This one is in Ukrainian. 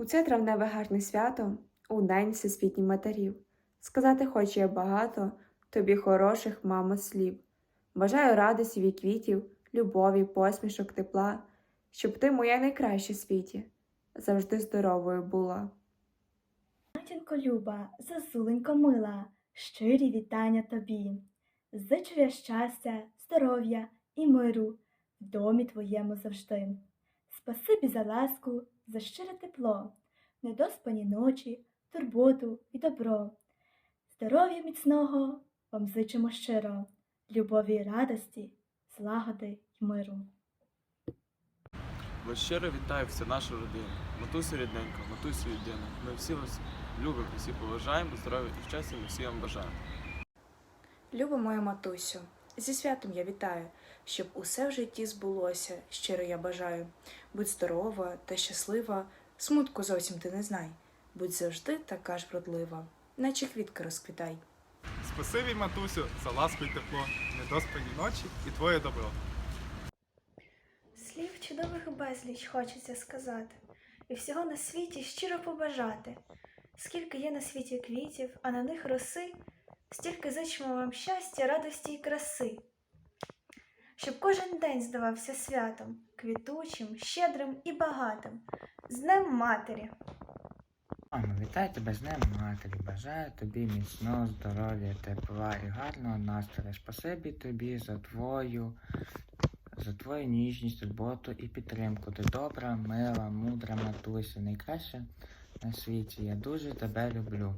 У це травневе гарне свято, у день всесвітній матерів. Сказати хочу я багато тобі хороших, мамо, слів. Бажаю радості від квітів, любові, посмішок, тепла, щоб ти моя найкраща світі, завжди здоровою була. Матінко люба, зазуленько мила, щирі вітання тобі. Зичу я щастя, здоров'я і миру в домі твоєму завжди. Спасибі за ласку, за щире тепло, недоспані ночі, турботу і добро. Здоров'я міцного вам зичимо щиро, любові і радості, злагоди й миру. Вас щиро вітаю вся наша родина. Матусю рідненька, матусю єдина. Ми всі вас любимо, всі поважаємо, здоров'я і щастя ми всі вам бажаємо. Люба моя матусю, зі святом я вітаю, щоб усе в житті збулося, щиро я бажаю. Будь здорова та щаслива, смутку зовсім ти не знай. Будь завжди така ж вродлива, наче квітка розквітай. Спасибі, матусю, за ласку й тепло, недоспані ночі і твоє добро. Слів чудових безліч хочеться сказати, і всього на світі щиро побажати. Скільки є на світі квітів, а на них роси, стільки зичимо вам щастя, радості й краси. Щоб кожен день здавався святом, квітучим, щедрим і багатим, з Днем Матері. Мамо, вітаю тебе з Днем Матері. Бажаю тобі міцного здоров'я, тепла і гарного настрою. Спасибі тобі за твою, за твою ніжність, турботу і підтримку. Ти добра, мила, мудра матуся, найкраща на світі. Я дуже тебе люблю.